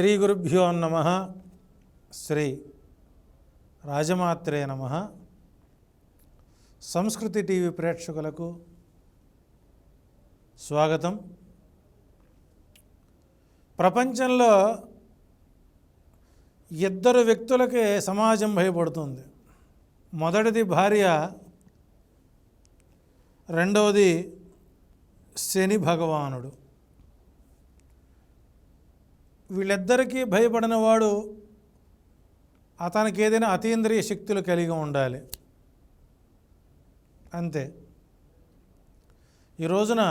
శ్రీ గురుభ్యో నమ. శ్రీ రాజమాత్రే నమ. సంస్కృతి టీవీ ప్రేక్షకులకు స్వాగతం. ప్రపంచంలో ఇద్దరు వ్యక్తులకే సమాజం భయపడుతుంది. మొదటిది భార్య రెండవది శని భగవానుడు. వీళ్ళిద్దరికీ భయపడిన వాడు అతనికి ఏదైనా అతీంద్రియ శక్తులు కలిగి ఉండాలి. అంతే. ఈ రోజున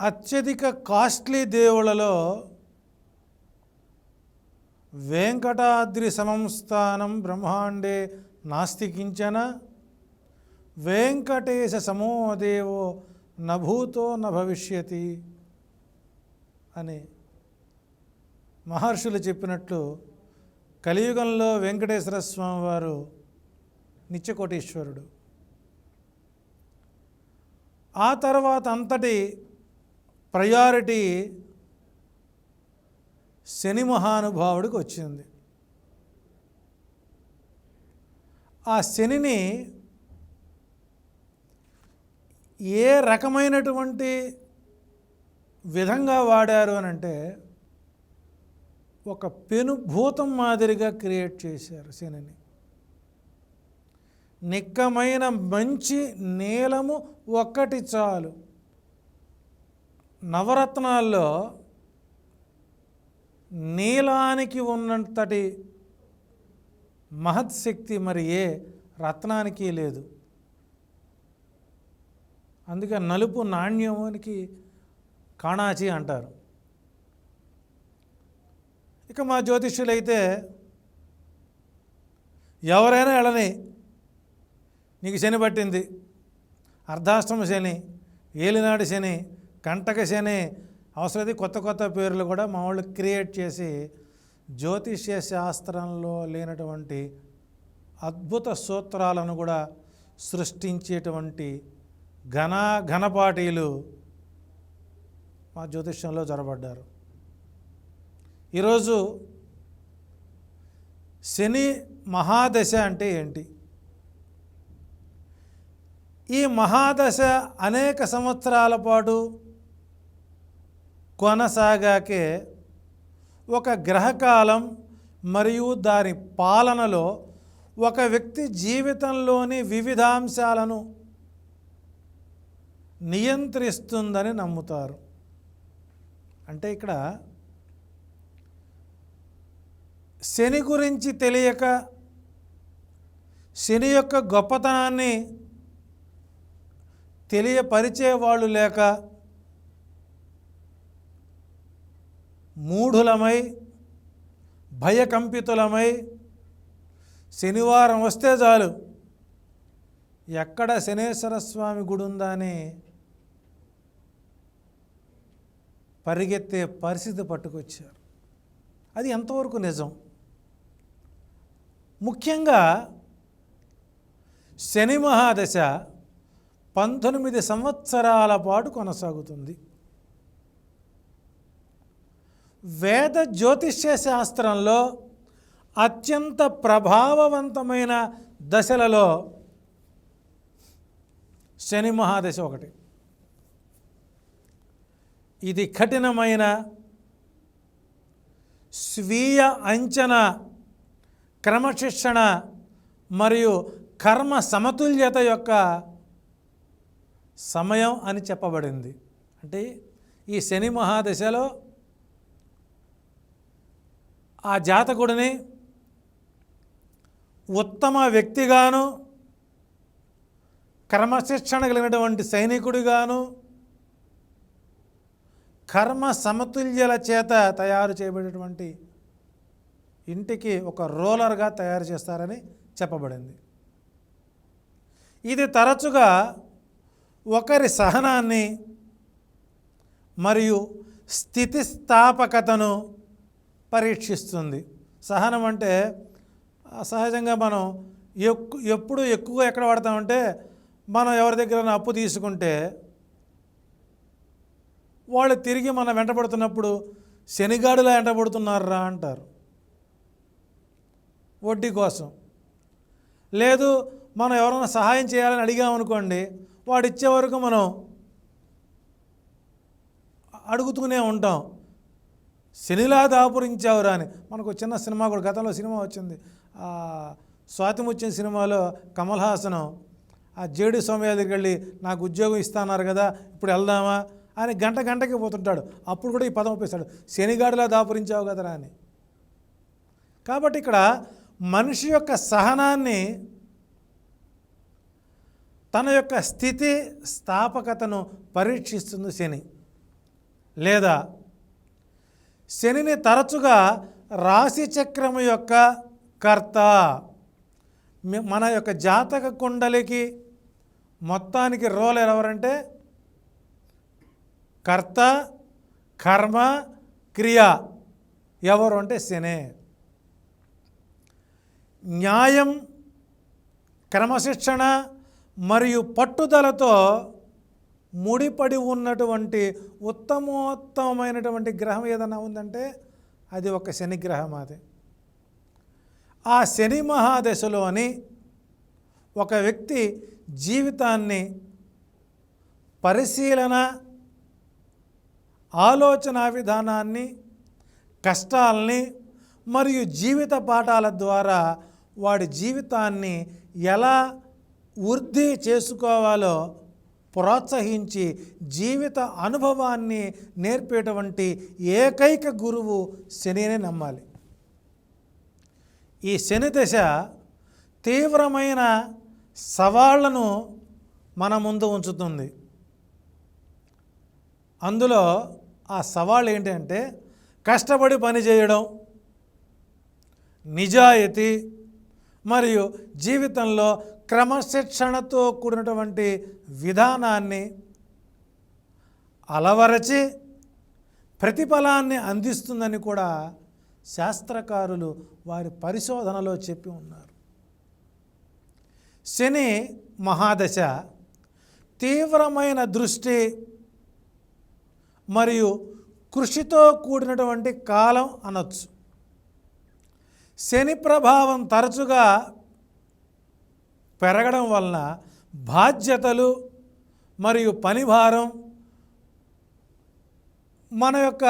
అత్యధిక కాస్ట్లీ దేవుళ్ళలో వెంకటాద్రి సమంస్థానం బ్రహ్మాండే నాస్తికించన వెంకటేశ సమోదేవో నభూతో న భవిష్యతి అని మహర్షులు చెప్పినట్లు కలియుగంలో వెంకటేశ్వర స్వామి వారు నిత్యకోటీశ్వరుడు. ఆ తర్వాత అంతటి ప్రయారిటీ శని మహానుభావుడికి వచ్చింది. ఆ శనిని ఏ రకమైనటువంటి విధంగా వాడారు అని అంటే ఒక పెనుభూతం మాదిరిగా క్రియేట్ చేశారు శనిని. నిక్కమైన మంచి నీలము ఒక్కటి చాలు. నవరత్నాల్లో నీలానికి ఉన్నంతటి మహత్శక్తి మరి ఏ రత్నానికి లేదు. అందుకే నలుపు నాణ్యమునికి కాణాచి అంటారు. ఇక మా జ్యోతిష్యులైతే ఎవరైనా ఎడని నీకు శని పట్టింది అర్ధాష్టమ శని ఏలినాడు శని కంటక శని అవసరమైతే కొత్త కొత్త పేర్లు కూడా మా వాళ్ళు క్రియేట్ చేసి జ్యోతిష్య శాస్త్రంలో లేనటువంటి అద్భుత సూత్రాలను కూడా సృష్టించేటువంటి ఘన ఘనపాటీలు మా జ్యోతిష్యంలో జొరబడ్డారు ఈరోజు శని మహాదశ అంటే ఏంటి? ఈ మహాదశ అనేక సంవత్సరాల పాటు కొనసాగాకే ఒక గ్రహకాలం మరియు దాని పాలనలో ఒక వ్యక్తి జీవితంలోని వివిధ అంశాలను నియంత్రిస్తుందని నమ్ముతారు. అంటే ఇక్కడ శని గురించి తెలియక శని యొక్క గొప్పతనాన్ని తెలియపరిచే వాళ్ళు లేక మూఢులమై భయకంపితులమై శనివారం వస్తే చాలు. ఎక్కడ శనేశ్వర స్వామి గుడి ఉందా అని పరిగెత్తే పరిస్థితి పట్టుకొచ్చారు. అది ఎంతవరకు నిజం? ముఖ్యంగా శని మహాదశ పంతొమ్మిది సంవత్సరాల పాటు కొనసాగుతుంది. వేద జ్యోతిష్య శాస్త్రంలో అత్యంత ప్రభావవంతమైన దశలలో శని మహాదశ ఒకటి. ఇది కఠినమైన స్వీయ అంచనా క్రమశిక్షణ మరియు కర్మ సమతుల్యత యొక్క సమయం అని చెప్పబడింది. అంటే ఈ శని మహాదశలో ఆ జాతకుడిని ఉత్తమ వ్యక్తిగాను క్రమశిక్షణ కలిగినటువంటి సైనికుడిగాను కర్మ సమతుల్యల చేత తయారు చేయబడేటువంటి ఇంటికి ఒక రోలర్గా తయారు చేస్తారని చెప్పబడింది. ఇది తరచుగా ఒకరి సహనాన్ని మరియు స్థితిస్థాపకతను పరీక్షిస్తుంది. సహనం అంటే సహజంగా మనం ఎక్కు ఎప్పుడు ఎక్కువ ఎక్కడ వాడతామంటే మనం ఎవరి దగ్గర అప్పు తీసుకుంటే వాళ్ళు తిరిగి మనం వెంటబడుతున్నప్పుడు శనిగాడిలా వెంటబడుతున్నారా అంటారు. వడ్డీ కోసం. లేదు మనం ఎవరైనా సహాయం చేయాలని అడిగామనుకోండి వాడు ఇచ్చే వరకు మనం అడుగుతూనే ఉంటాం. శనిలా దాపురించావురా అని. మనకు చిన్న సినిమా కూడా గతంలో సినిమా వచ్చింది. స్వాతి ముత్యం సినిమాలో కమల్ హాసన్ ఆ జేడి సోమయ్య దగ్గరికి వెళ్ళి నాకు ఉద్యోగం ఇస్తాన్నారు కదా ఇప్పుడు వెళ్దామా? అని గంట గంటకి పోతుంటాడు. అప్పుడు కూడా ఈ పదం ఉపయోగిస్తాడు శనిగాడిలా దాపురించావు కదరా అని. కాబట్టి ఇక్కడ మనిషి యొక్క సహనాన్ని తన యొక్క స్థితి స్థాపకతను పరీక్షిస్తుంది శని. లేదా శనిని తరచుగా రాశి చక్రము యొక్క కర్త మన యొక్క జాతక కుండలికి మొత్తానికి రోల్ ఎవరంటే కర్త కర్మ క్రియ ఎవరు అంటే శనే. న్యాయం క్రమశిక్షణ మరియు పట్టుదలతో ముడిపడి ఉన్నటువంటి ఉత్తమోత్తమైనటువంటి గ్రహం ఏదైనా ఉందంటే అది ఒక శని గ్రహం అది. ఆ శని మహాదశలోని ఒక వ్యక్తి జీవితాన్ని పరిశీలన ఆలోచన విధానాన్ని కష్టాల్ని మరియు జీవిత పాఠాల ద్వారా వాడి జీవితాన్ని ఎలా వృద్ధి చేసుకోవాలో ప్రోత్సహించి జీవిత అనుభవాన్ని నేర్పేటువంటి ఏకైక గురువు శనిని నమ్మాలి. ఈ శని దశ తీవ్రమైన సవాళ్ళను మన ముందు ఉంచుతుంది. అందులో ఆ సవాళ్ళు ఏంటంటే కష్టపడి పని చేయడం నిజాయితీ మరియు జీవితంలో క్రమశిక్షణతో కూడినటువంటి విధానాన్ని అలవరచి ప్రతిఫలాన్ని అందిస్తుందని కూడా శాస్త్రకారులు వారి పరిశోధనలో చెప్పి ఉన్నారు. శని మహాదశ తీవ్రమైన దృష్టి మరియు కృషితో కూడినటువంటి కాలం అనొచ్చు. శని ప్రభావం తరచుగా పెరగడం వలన బాధ్యతలు మరియు పనిభారం మన యొక్క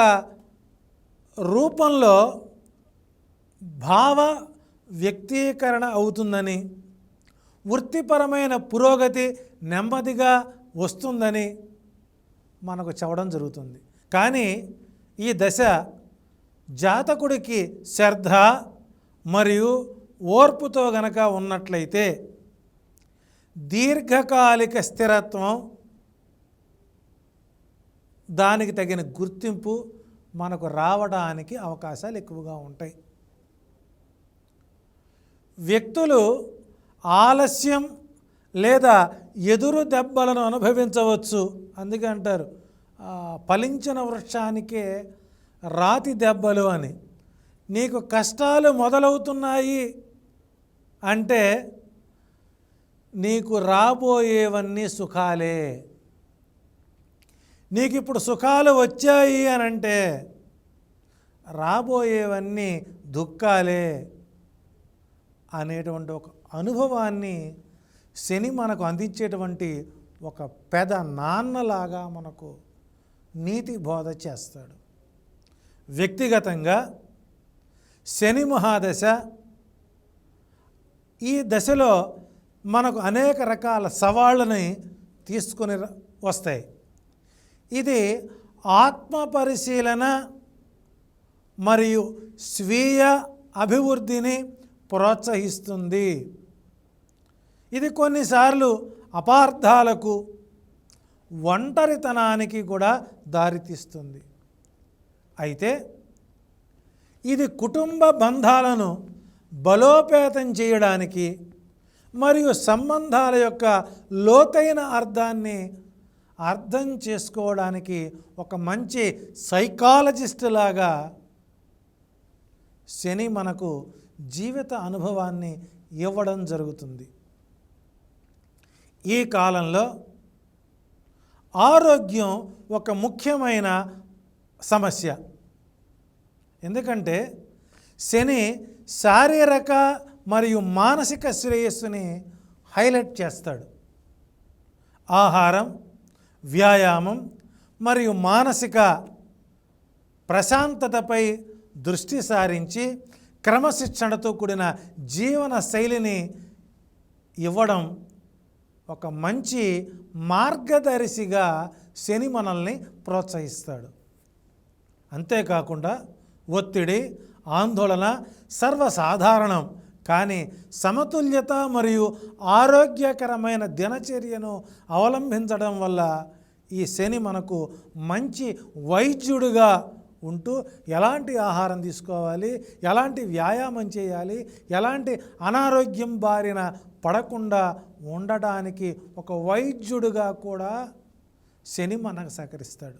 రూపంలో భావ వ్యక్తీకరణ అవుతుందని వృత్తిపరమైన పురోగతి నెమ్మదిగా వస్తుందని మనకు చెప్పడం జరుగుతుంది. కానీ ఈ దశ జాతకుడికి శ్రద్ధ మరియు ఓర్పుతో గనక ఉన్నట్లయితే దీర్ఘకాలిక స్థిరత్వం దానికి తగిన గుర్తింపు మనకు రావడానికి అవకాశాలు ఎక్కువగా ఉంటాయి. వ్యక్తులు ఆలస్యం లేదా ఎదురు దెబ్బలను అనుభవించవచ్చు. అందుకే అంటారు ఫలించిన వృక్షానికే రాతి దెబ్బలు అని. నీకు కష్టాలు మొదలవుతున్నాయి అంటే నీకు రాబోయేవన్నీ సుఖాలే. నీకు ఇప్పుడు సుఖాలు వచ్చాయి అని అంటే రాబోయేవన్నీ దుఃఖాలే అనేటువంటి ఒక అనుభవాన్ని శని మనకు అందించేటువంటి ఒక పెద నాన్నలాగా మనకు నీతి బోధ చేస్తాడు. వ్యక్తిగతంగా శని మహాదశ. ఈ దశలో మనకు అనేక రకాల సవాళ్ళని తీసుకొని వస్తాయి. ఇది ఆత్మ పరిశీలన మరియు స్వీయ అభివృద్ధిని ప్రోత్సహిస్తుంది. ఇది కొన్నిసార్లు అపార్థాలకు ఒంటరితనానికి కూడా దారితీస్తుంది. అయితే ఇది కుటుంబ బంధాలను బలోపేతం చేయడానికి మరియు సంబంధాల యొక్క లోతైన అర్థాన్ని అర్థం చేసుకోవడానికి ఒక మంచి సైకాలజిస్ట్ లాగా శని మనకు జీవిత అనుభవాన్ని ఇవ్వడం జరుగుతుంది. ఈ కాలంలో ఆరోగ్యం ఒక ముఖ్యమైన సమస్య. ఎందుకంటే శని శారీరక మరియు మానసిక శ్రేయస్సుని హైలైట్ చేస్తాడు. ఆహారం వ్యాయామం మరియు మానసిక ప్రశాంతతపై దృష్టి సారించి క్రమశిక్షణతో కూడిన జీవన శైలిని ఇవ్వడం ఒక మంచి మార్గదర్శిగా శని మనల్ని ప్రోత్సహిస్తాడు. అంతేకాకుండా ఒత్తిడి ఆందోళన సర్వసాధారణం. కానీ సమతుల్యత మరియు ఆరోగ్యకరమైన దినచర్యను అవలంబించడం వల్ల ఈ శని మనకు మంచి వైద్యుడిగా ఉంటూ ఎలాంటి ఆహారం తీసుకోవాలి ఎలాంటి వ్యాయామం చేయాలి ఎలాంటి అనారోగ్యం బారిన పడకుండా ఉండడానికి ఒక వైద్యుడిగా కూడా శని మనకు సహకరిస్తాడు.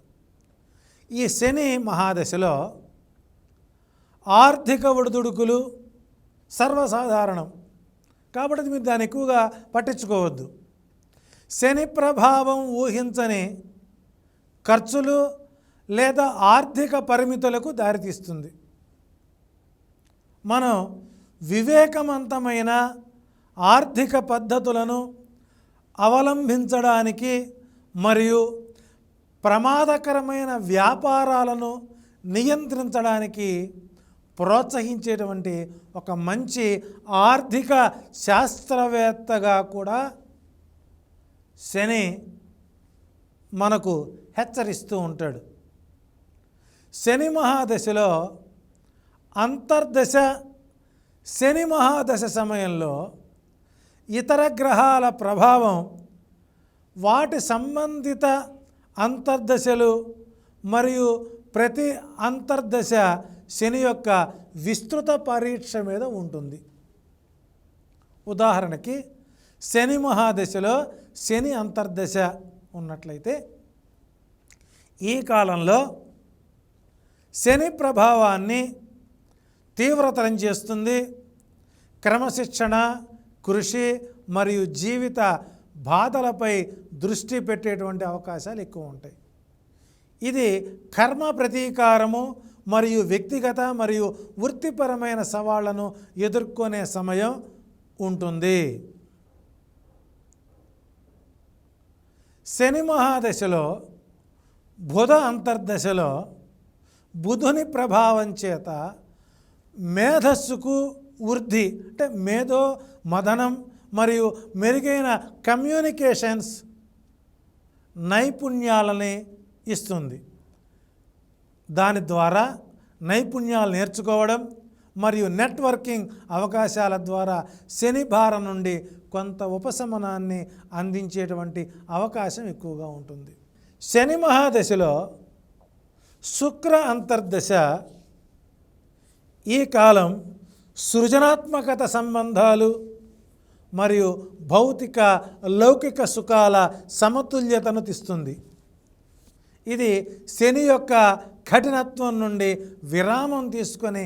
ఈ శని మహాదశలో ఆర్థిక ఒడిదుడుకులు సర్వసాధారణం. కాబట్టి మీరు దాన్ని ఎక్కువగా పట్టించుకోవద్దు. శని ప్రభావం ఊహించని ఖర్చులు లేదా ఆర్థిక పరిమితులకు దారితీస్తుంది. మనం వివేకవంతమైన ఆర్థిక పద్ధతులను అవలంబించడానికి మరియు ప్రమాదకరమైన వ్యాపారాలను నియంత్రించడానికి ప్రోత్సహించేటువంటి ఒక మంచి ఆర్థిక శాస్త్రవేత్తగా కూడా శని మనకు హెచ్చరిస్తూ ఉంటాడు. శని మహాదశలో అంతర్దశ శని మహాదశ సమయంలో ఇతర గ్రహాల ప్రభావం వాటి సంబంధిత అంతర్దశలు మరియు ప్రతి అంతర్దశ శని యొక్క విస్తృత పరీక్ష మీద ఉంటుంది. ఉదాహరణకి శని మహాదశలో శని అంతర్దశ ఉన్నట్లయితే ఈ కాలంలో శని ప్రభావాన్ని తీవ్రతరం చేస్తుంది. క్రమశిక్షణ కృషి మరియు జీవిత బాధలపై దృష్టి పెట్టేటువంటి అవకాశాలు ఎక్కువ ఉంటాయి. ఇది కర్మ ప్రతీకారము మరియు వ్యక్తిగత మరియు వృత్తిపరమైన సవాళ్ళను ఎదుర్కొనే సమయం ఉంటుంది. శని మహాదశలో బుధ అంతర్దశలో బుధుని ప్రభావం చేత మేధస్సుకు వృద్ధి అంటే మేధో మదనం మరియు మెరుగైన కమ్యూనికేషన్స్ నైపుణ్యాలని ఇస్తుంది. దాని ద్వారా నైపుణ్యాలు నేర్చుకోవడం మరియు నెట్వర్కింగ్ అవకాశాల ద్వారా శని భారం నుండి కొంత ఉపశమనాన్ని అందించేటువంటి అవకాశం ఎక్కువగా ఉంటుంది. శని మహాదశలో శుక్ర అంతర్దశ ఈ కాలం సృజనాత్మకత సంబంధాలు మరియు భౌతిక లౌకిక సుఖాల సమతుల్యతను తెస్తుంది. ఇది శని యొక్క కఠినత్వం నుండి విరామం తీసుకొని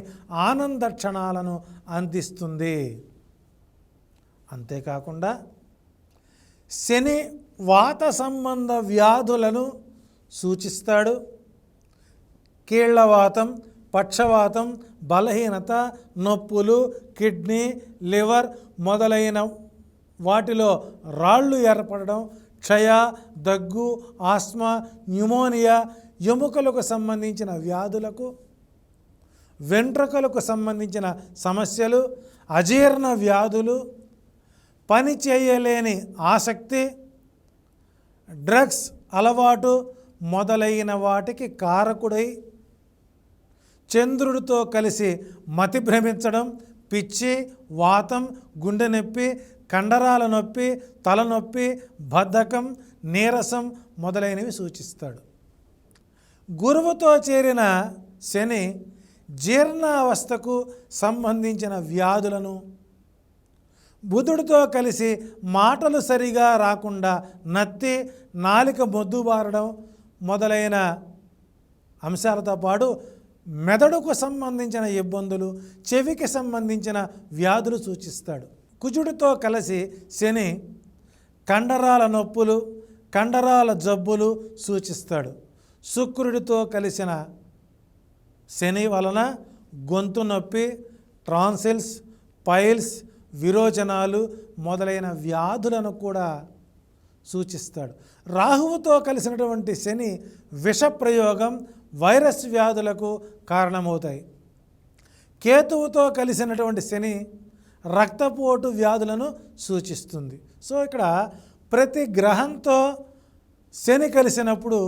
ఆనంద క్షణాలను అందిస్తుంది. అంతేకాకుండా శని వాత సంబంధ వ్యాధులను సూచిస్తాడు. కీళ్ళవాతం పక్షవాతం బలహీనత నొప్పులు కిడ్నీ లివర్ మొదలైన వాటిలో రాళ్ళు ఏర్పడడం క్షయ దగ్గు ఆస్మా న్యూమోనియా ఎముకలకు సంబంధించిన వ్యాధులకు వెంట్రుకలకు సంబంధించిన సమస్యలు అజీర్ణ వ్యాధులు పని చేయలేని ఆసక్తి డ్రగ్స్ అలవాటు మొదలైన వాటికి కారకుడై చంద్రుడితో కలిసి మతి భ్రమించడం పిచ్చి వాతం గుండె నొప్పి కండరాల నొప్పి తలనొప్పి బద్ధకం నీరసం మొదలైనవి సూచిస్తాడు. గురువుతో చేరిన శని జీర్ణావస్థకు సంబంధించిన వ్యాధులను బుధుడితో కలిసి మాటలు సరిగా రాకుండా నత్తి నాలిక మొద్దుబారడం మొదలైన అంశాలతో పాటు మెదడుకు సంబంధించిన ఇబ్బందులు చెవికి సంబంధించిన వ్యాధులు సూచిస్తాడు. కుజుడితో కలిసి శని కండరాల నొప్పులు కండరాల జబ్బులు సూచిస్తాడు. శుక్రుడితో కలిసిన శని వలన గొంతు నొప్పి ట్రాన్సిల్స్ పైల్స్ విరోచనాలు మొదలైన వ్యాధులను కూడా సూచిస్తాడు. రాహువుతో కలిసినటువంటి శని విషప్రయోగం వైరస్ వ్యాధులకు కారణమవుతాయి. కేతువుతో కలిసినటువంటి శని రక్తపోటు వ్యాధులను సూచిస్తుంది. సో ఇక్కడ ప్రతి గ్రహంతో శని కలిసినప్పుడు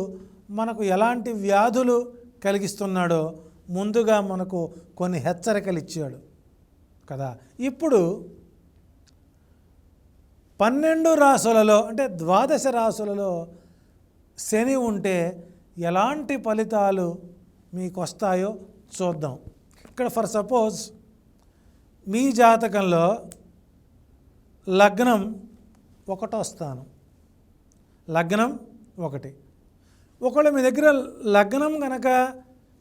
మనకు ఎలాంటి వ్యాధులు కలిగిస్తున్నాడో ముందుగా మనకు కొన్ని హెచ్చరికలు ఇచ్చాడు. కదా? ఇప్పుడు పన్నెండు రాసులలో అంటే ద్వాదశ రాసులలో శని ఉంటే ఎలాంటి ఫలితాలు మీకు వస్తాయో చూద్దాం. ఇక్కడ ఫర్ సపోజ్ మీ జాతకంలో లగ్నం ఒకటో స్థానం. లగ్నం ఒకటి. ఒకవేళ మీ దగ్గర లగ్నం కనుక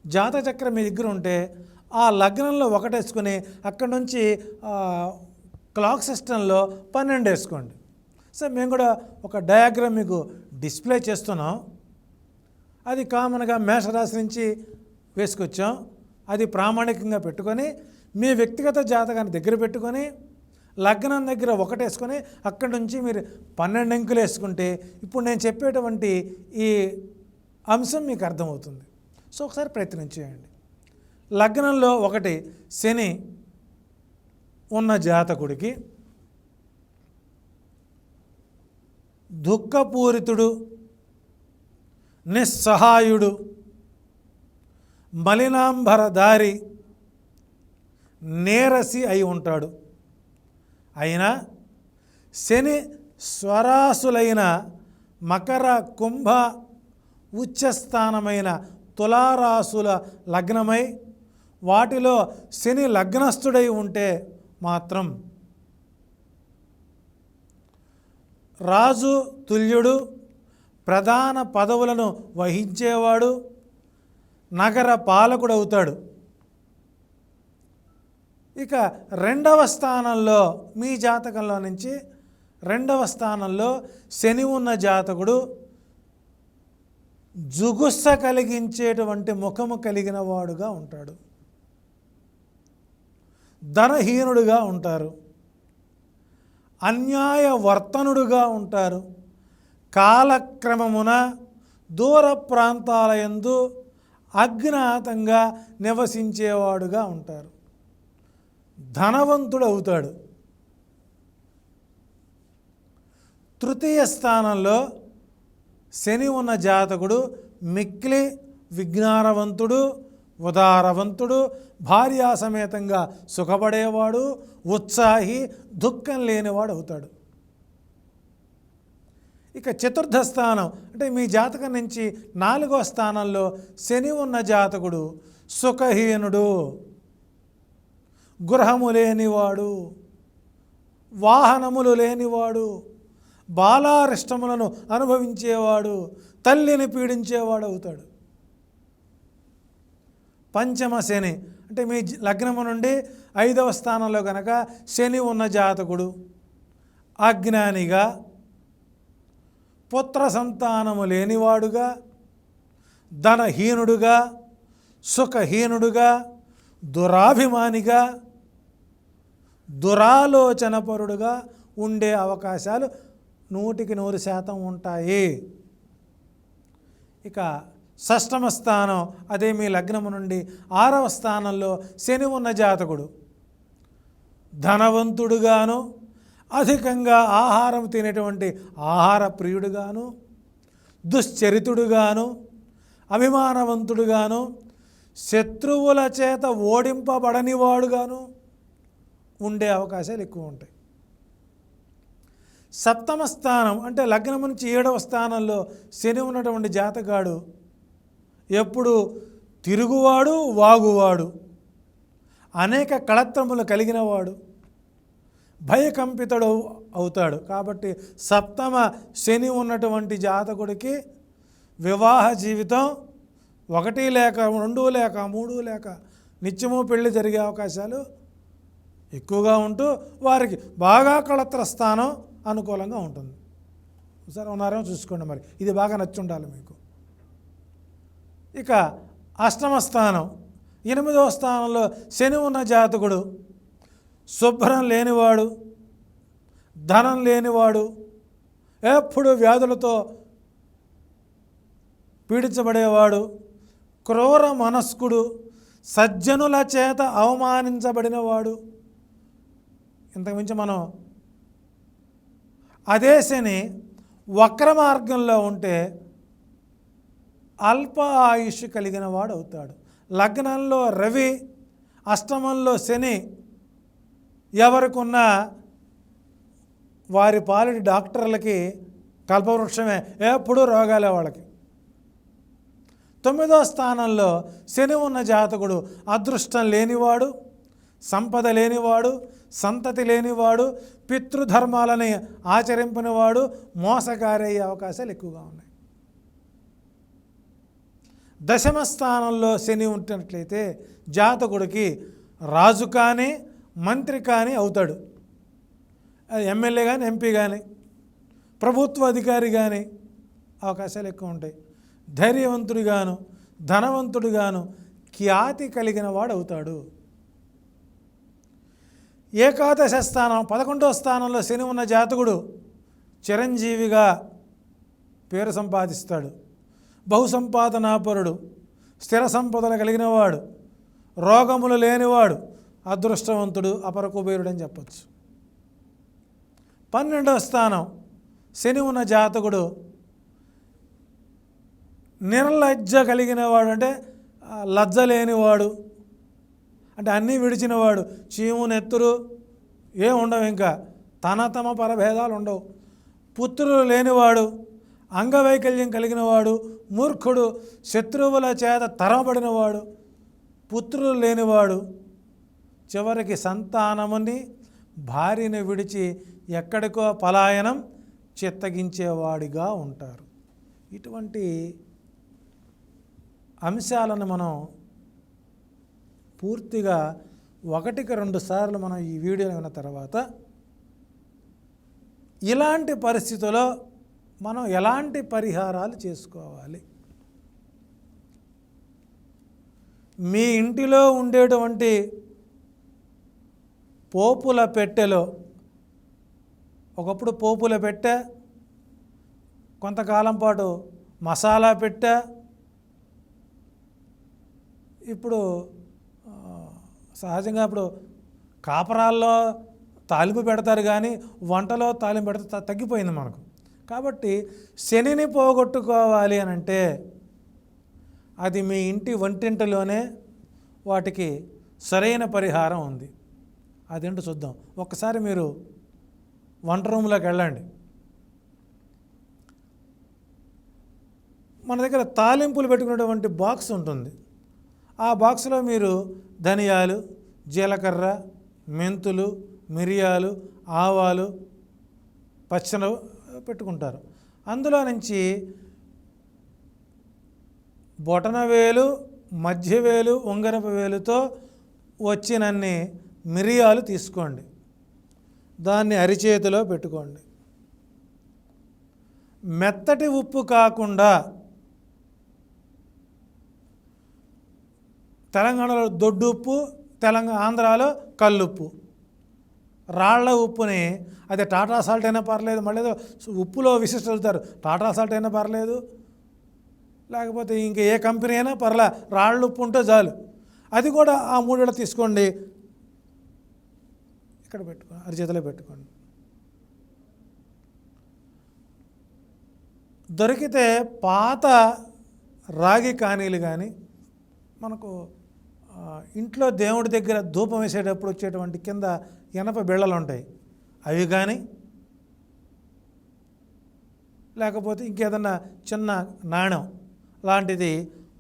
జాతచక్రం మీ దగ్గర ఉంటే ఆ లగ్నంలో ఒకటి వేసుకుని అక్కడ నుంచి క్లాక్ సిస్టంలో పన్నెండు వేసుకోండి. సో మేము కూడా ఒక డయాగ్రామ్ మీకు డిస్ప్లే చేస్తున్నాం. అది కామన్గా మేషరాశి నుంచి వేసుకొచ్చాం. అది ప్రామాణికంగా పెట్టుకొని మీ వ్యక్తిగత జాతకాన్ని దగ్గర పెట్టుకొని లగ్నం దగ్గర ఒకటి వేసుకొని అక్కడి నుంచి మీరు పన్నెండు అంకులు వేసుకుంటే ఇప్పుడు నేను చెప్పేటువంటి ఈ అంశం మీకు అర్థమవుతుంది. సో ఒకసారి ప్రయత్నం చేయండి. లగ్నంలో ఒకటి శని ఉన్న జాతకుడికి దుఃఖపూరితుడు నిస్సహాయుడు మలినాంబరదారి నేరసి అయి ఉంటాడు. అయినా శని స్వరాసులైన మకర కుంభ ఉచ్చస్థానమైన తులారాసుల లగ్నమై వాటిలో శని లగ్నస్థుడై ఉంటే మాత్రం రాజు తుల్యుడు ప్రధాన పదవులను వహించేవాడు నగర పాలకుడు అవుతాడు ఇక రెండవ స్థానంలో మీ జాతకంలో నుంచి రెండవ స్థానంలో శని ఉన్న జాతకుడు జుగుస్స కలిగించేటువంటి ముఖము కలిగిన వాడుగా ఉంటాడు. ధనహీనుడుగా ఉంటారు. అన్యాయ వర్తనుడుగా ఉంటారు. కాలక్రమమున దూర ప్రాంతాల యందు అజ్ఞాతంగా నివసించేవాడుగా ఉంటారు. ధనవంతుడు అవుతాడు తృతీయ స్థానంలో శని ఉన్న జాతకుడు మిక్కిలి విజ్ఞానవంతుడు ఉదారవంతుడు భార్యా సమేతంగా సుఖపడేవాడు ఉత్సాహి దుఃఖం లేనివాడు అవుతాడు. ఇక చతుర్థ స్థానం అంటే మీ జాతకం నుంచి నాలుగో స్థానంలో శని ఉన్న జాతకుడు సుఖహీనుడు గృహము లేనివాడు వాహనములు లేనివాడు బాలారిష్టములను అనుభవించేవాడు తల్లిని పీడించేవాడు అవుతాడు. పంచమ శని అంటే మీ లగ్నము నుండి ఐదవ స్థానంలో కనుక శని ఉన్న జాతకుడు అజ్ఞానిగా పుత్ర సంతానము లేనివాడుగా ధనహీనుడుగా సుఖహీనుడుగా దురాభిమానిగా దురాలోచనపరుడుగా ఉండే అవకాశాలు నూటికి నూరు శాతం ఉంటాయి. ఇక షష్టమ స్థానం అదే మీ లగ్నము నుండి ఆరవ స్థానంలో శని ఉన్న జాతకుడు. ధనవంతుడుగాను అధికంగా ఆహారం తినేటువంటి ఆహార ప్రియుడుగాను దుశ్చరితుడుగాను అభిమానవంతుడుగాను శత్రువుల చేత ఓడింపబడనివాడుగాను ఉండే అవకాశాలు ఎక్కువ ఉంటాయి. సప్తమ స్థానం అంటే లగ్నం నుంచి ఏడవ స్థానంలో శని ఉన్నటువంటి జాతకాడు ఎప్పుడు తిరుగువాడు వాగువాడు. అనేక కళత్రములు కలిగినవాడు. భయకంపితుడు అవుతాడు. కాబట్టి సప్తమ శని ఉన్నటువంటి జాతకుడికి వివాహ జీవితం ఒకటి లేక రెండు లేక మూడు లేక నిత్యము పెళ్ళి జరిగే అవకాశాలు ఎక్కువగా ఉంటూ వారికి బాగా కళత్ర స్థానం అనుకూలంగా ఉంటుంది. సరే ఉన్నారేమో చూసుకోండి మరి. ఇది బాగా నచ్చి ఉండాలి మీకు. ఇక అష్టమ స్థానం. ఎనిమిదవ స్థానంలో శని ఉన్న జాతకుడు. శుభ్రం లేనివాడు. ధనం లేనివాడు. ఎప్పుడు వ్యాధులతో పీడించబడేవాడు. క్రూర మనస్కుడు. సజ్జనుల చేత అవమానించబడినవాడు. ఇంతకుమించి మనం అదే శని వక్ర మార్గంలో ఉంటే అల్ప ఆయుష్ కలిగిన వాడు అవుతాడు. లగ్నంలో రవి అష్టమంలో శని ఎవరికున్నా వారి పాలిటి డాక్టర్లకి కల్పవృక్షమే ఎప్పుడూ రోగాలే వాళ్ళకి. తొమ్మిదో స్థానంలో శని ఉన్న జాతకుడు అదృష్టం లేనివాడు సంపద లేనివాడు సంతతి లేనివాడు పితృధర్మాలని ఆచరింపనివాడు మోసగారి అవకాశాలు ఎక్కువగా ఉన్నాయి. దశమ స్థానంలో శని ఉంటున్నట్లయితే జాతకుడికి రాజు కానీ మంత్రి కానీ అవుతాడు. ఎమ్మెల్యే కానీ ఎంపీ కానీ ప్రభుత్వ అధికారి కానీ అవకాశాలు ఎక్కువ ఉంటాయి. ధైర్యవంతుడిగాను ధనవంతుడిగాను ఖ్యాతి కలిగిన వాడు అవుతాడు. ఏకాదశ స్థానం పదకొండో స్థానంలో శని ఉన్న జాతకుడు చిరంజీవిగా పేరు సంపాదిస్తాడు. బహుసంపాదనాపరుడు స్థిర సంపదలు కలిగినవాడు రోగములు లేనివాడు అదృష్టవంతుడు అపర కుబేరుడు అని చెప్పచ్చు. పన్నెండవ స్థానం శని ఉన్న జాతకుడు నిర్లజ్జ కలిగినవాడు అంటే లజ్జ లేనివాడు అంటే అన్నీ విడిచినవాడు. చీము నెత్తురు ఏ ఉండవు ఇంకా. తన తమ పరభేదాలు ఉండవు. పుత్రులు లేనివాడు అంగవైకల్యం కలిగినవాడు మూర్ఖుడు శత్రువుల చేత తరమబడినవాడు పుత్రులు లేనివాడు చివరికి సంతానముని భార్యని విడిచి ఎక్కడికో పలాయనం చిత్తగించేవాడిగా ఉంటారు. ఇటువంటి అంశాలను మనం పూర్తిగా ఒకటికి రెండు సార్లు మనం ఈ వీడియో విన్న తర్వాత ఇలాంటి పరిస్థితుల్లో మనం ఎలాంటి పరిహారాలు చేసుకోవాలి? మీ ఇంటిలో ఉండేటువంటి పోపుల పెట్టెలో ఒకప్పుడు పోపుల పెట్టె కొంతకాలం పాటు మసాలా పెట్టె ఇప్పుడు సహజంగా ఇప్పుడు కాపరాల్లో తాలింపు పెడతారు కానీ వంటలో తాలింపు పెడితే త- తగ్గిపోయింది మనకు. కాబట్టి శనిని పోగొట్టుకోవాలి అని అంటే అది మీ ఇంటి వంటింటిలోనే వాటికి సరైన పరిహారం ఉంది. అదేంటో చూద్దాం. ఒక్కసారి మీరు వంట రూమ్లోకి వెళ్ళండి. మన దగ్గర తాలింపులు పెట్టుకున్నటువంటి బాక్స్ ఉంటుంది. ఆ బాక్స్లో మీరు ధనియాలు జీలకర్ర మెంతులు మిరియాలు ఆవాలు పచ్చన పెట్టుకుంటారు. అందులో నుంచి బొటనవేలు మధ్యవేలు ఉంగరపు వేలుతో వచ్చినన్ని మిరియాలు తీసుకోండి. దాన్ని అరిచేతిలో పెట్టుకోండి. మెత్తటి ఉప్పు కాకుండా తెలంగాణలో దొడ్డు ఉప్పు తెలంగాణ ఆంధ్రాలో కల్లుప్పు. రాళ్ళ ఉప్పుని అదే టాటా సాల్ట్ అయినా పర్లేదు మళ్ళీ ఉప్పులో విశిష్ట వెళ్తారు టాటా సాల్ట్ అయినా పర్లేదు. లేకపోతే ఇంక ఏ కంపెనీ అయినా పర్లే రాళ్ళ ఉప్పు ఉంటే చాలు. అది కూడా ఆ మూడేళ్ళు తీసుకోండి. ఇక్కడ పెట్టుకోండి అరిచేతిలో పెట్టుకోండి. దొరికితే పాత రాగి కానీలు కానీ మనకు ఇంట్లో దేవుడి దగ్గర ధూపం వేసేటప్పుడు వచ్చేటువంటి కింద ఎనప బిళ్ళలు ఉంటాయి. అవి కానీ లేకపోతే ఇంకేదన్నా చిన్న నాణ్యం లాంటిది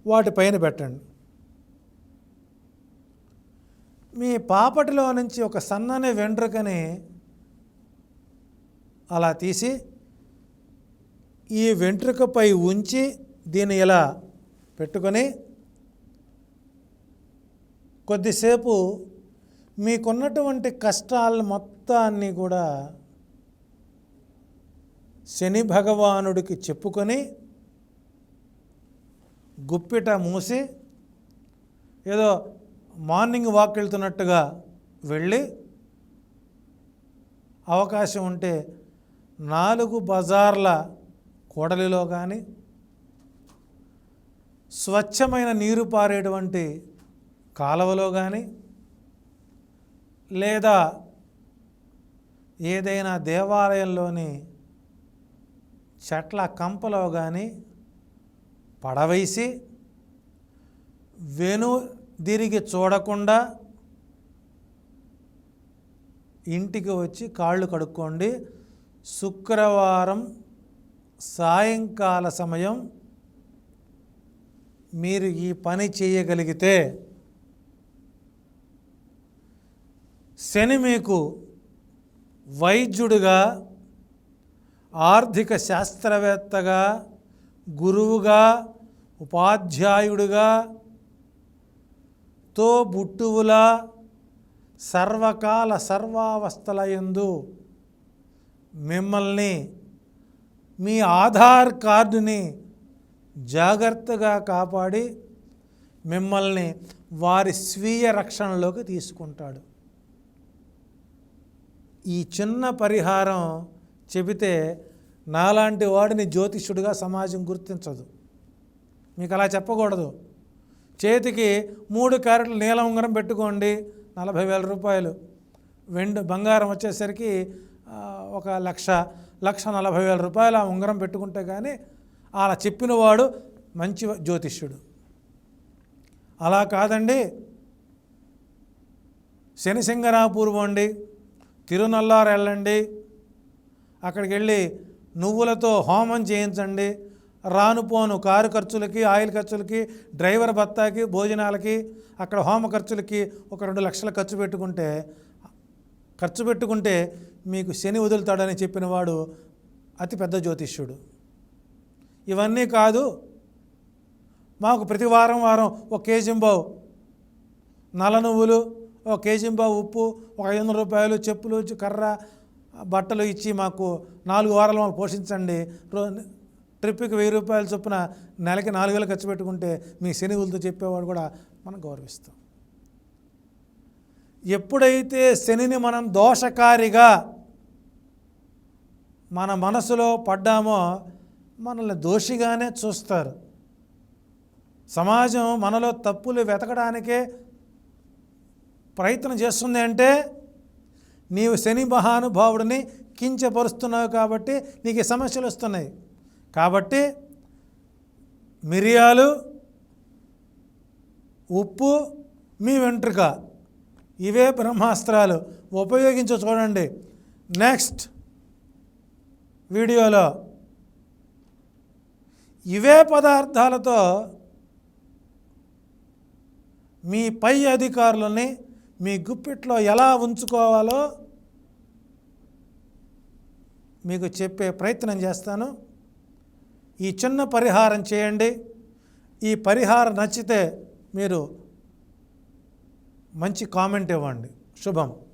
వాటిపైన పెట్టండి. మీ పాపటిలో నుంచి ఒక సన్నని వెంట్రుకని అలా తీసి ఈ వెంట్రుకపై ఉంచి దీన్ని ఇలా పెట్టుకొని కొద్దిసేపు మీకున్నటువంటి కష్టాలు మొత్తాన్ని కూడా శని భగవానుడికి చెప్పుకొని గుప్పిట మూసి ఏదో మార్నింగ్ వాక్ వెళ్తున్నట్టుగా వెళ్ళి అవకాశం ఉంటే నాలుగు బజార్ల కూడలిలో కానీ స్వచ్ఛమైన నీరు పారేటువంటి కాలువలో కానీ లేదా ఏదైనా దేవాలయంలోని చెట్ల కంపలో కానీ పడవేసి వెను తిరిగి చూడకుండా ఇంటికి వచ్చి కాళ్ళు కడుక్కోండి. శుక్రవారం సాయంకాల సమయం మీరు ఈ పని చేయగలిగితే శని మీకు వైద్యుడిగా ఆర్థిక శాస్త్రవేత్తగా గురువుగా ఉపాధ్యాయుడిగా తో బుట్టువుల సర్వకాల సర్వావస్థల యందు మిమ్మల్ని మీ ఆధార్ కార్డుని జాగ్రత్తగా కాపాడి మిమ్మల్ని వారి స్వీయ రక్షణలోకి తీసుకుంటాడు. ఈ చిన్న పరిహారం చెబితే నాలాంటి వాడిని జ్యోతిష్యుడిగా సమాజం గుర్తించదు. మీకు అలా చెప్పకూడదు. చేతికి మూడు క్యారెట్లు నీలం ఉంగరం పెట్టుకోండి నలభై వేల రూపాయలు. వెండి బంగారం వచ్చేసరికి ఒక లక్ష లక్ష నలభై వేల రూపాయలు ఆ ఉంగరం పెట్టుకుంటే కానీ అలా చెప్పినవాడు మంచి జ్యోతిష్యుడు. అలా కాదండి. శని సింగరాపూర్వం అండి. తిరునల్లారు వెళ్ళండి. అక్కడికి వెళ్ళి నువ్వులతో హోమం చేయించండి. రాను పోను కారు ఖర్చులకి ఆయిల్ ఖర్చులకి డ్రైవర్ భత్తాకి భోజనాలకి అక్కడ హోమ ఖర్చులకి ఒక రెండు లక్షలు ఖర్చు పెట్టుకుంటే ఖర్చు పెట్టుకుంటే మీకు శని వదులుతాడని చెప్పిన వాడు అతి పెద్ద జ్యోతిష్యుడు. ఇవన్నీ కాదు మాకు ప్రతి వారం వారం ఒక కేజీంబావు నల్ల నువ్వులు ఒక కేజీంబావు ఉప్పు ఒక ఐదు వందల రూపాయలు చెప్పులు కర్ర బట్టలు ఇచ్చి మాకు నాలుగు వారాలు మాకు పోషించండి. ట్రిప్కి వెయ్యి రూపాయలు చొప్పున నెలకి నాలుగు వేలు ఖర్చు పెట్టుకుంటే మీ శనివులతో చెప్పేవాడు కూడా మనం గౌరవిస్తాం. ఎప్పుడైతే శనిని మనం దోషకారిగా మన మనసులో పడ్డామో మనల్ని దోషిగానే చూస్తారు. సమాజం మనలో తప్పులు వెతకడానికే ప్రయత్నం చేస్తుంది అంటే నీవు శని మహానుభావుడిని కించపరుస్తున్నావు కాబట్టి నీకు సమస్యలు వస్తున్నాయి. కాబట్టి మిరియాలు ఉప్పు మీ వెంట్రుక ఇవే బ్రహ్మాస్త్రాలు ఉపయోగించు చూడండి. నెక్స్ట్ వీడియోలో ఇవే పదార్థాలతో మీ పై అధికారులని మీ గుప్పిట్లో ఎలా ఉంచుకోవాలో మీకు చెప్పే ప్రయత్నం చేస్తాను. ఈ చిన్న పరిహారం చేయండి. ఈ పరిహారం నచ్చితే మీరు మంచి కామెంట్ ఇవ్వండి. శుభం.